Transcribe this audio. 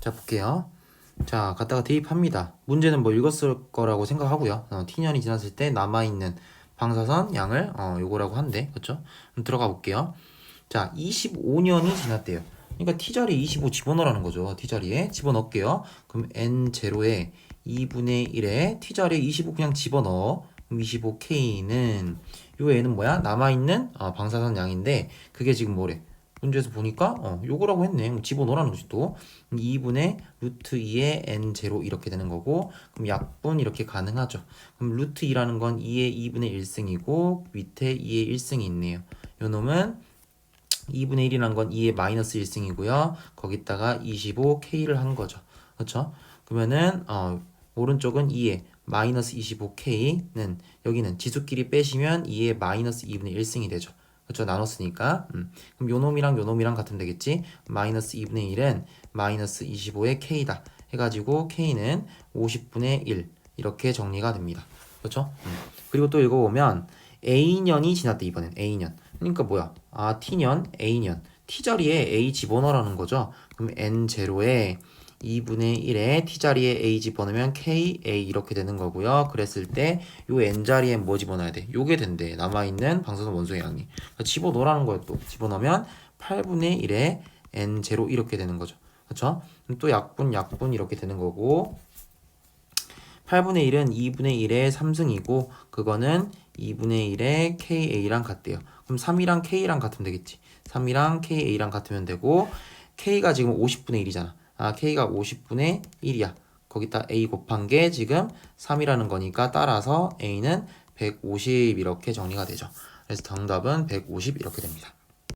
자, 볼게요. 자, 갖다가 대입합니다. 문제는 뭐 읽었을 거라고 생각하고요. 어, t년이 지났을 때 남아있는 방사선 양을 어, 요거라고 한대. 그쵸? 그럼 들어가 볼게요. 자, 25년이 지났대요. 그러니까 t자리에 25 집어넣으라는 거죠. t자리에 집어넣을게요. 그럼 n0에 2분의 1에 t자리에 25 그냥 집어넣어. 그럼 25k는 요 애는 뭐야? 남아있는 어, 방사선 양인데 그게 지금 뭐래? 문제에서 보니까 어, 요거라고 했네. 집어넣으라는 거지 또. 2분의 루트 2의 n0 이렇게 되는 거고 그럼 약분 이렇게 가능하죠. 그럼 루트 2라는 건 2의 2분의 1승이고 밑에 2의 1승이 있네요. 요 놈은 2분의 1이라는 건 2의 마이너스 1승이고요. 거기다가 25k를 한 거죠. 그렇죠? 그러면은 어, 오른쪽은 2의 마이너스 25k는 여기는 지수끼리 빼시면 2의 마이너스 2분의 1승이 되죠. 그렇죠? 나눴으니까. 음. 그럼 요 놈이랑 요 놈이랑 같으면 되겠지. 마이너스 2분의 1은 마이너스 25의 k다. 해가지고 k는 50분의 1 이렇게 정리가 됩니다. 그렇죠? 음. 그리고 또 읽어보면 a년이 지났대 이번엔 a년. 그러니까 뭐야? 아 t년, a년. t 자리에 a 집어넣으라는 거죠. 그럼 n0에 2분의 1에 t자리에 a 집어넣으면 ka 이렇게 되는 거고요. 그랬을 때 요 n자리에 뭐 집어넣어야 돼? 요게 된대. 남아있는 방사선 원소의 양이. 그러니까 집어넣으라는 거예요 또. 집어넣으면 8분의 1에 n0 이렇게 되는 거죠. 그렇죠? 또 약분 약분 이렇게 되는 거고 8분의 1은 2분의 1의 3승이고 그거는 2분의 1의 KA랑 같대요. 그럼 3이랑 K랑 같으면 되겠지. 3이랑 KA랑 같으면 되고 K가 지금 50분의 1이잖아. 아, K가 50분의 1이야. 거기다 A 곱한 게 지금 3이라는 거니까 따라서 A는 150 이렇게 정리가 되죠. 그래서 정답은 150 이렇게 됩니다.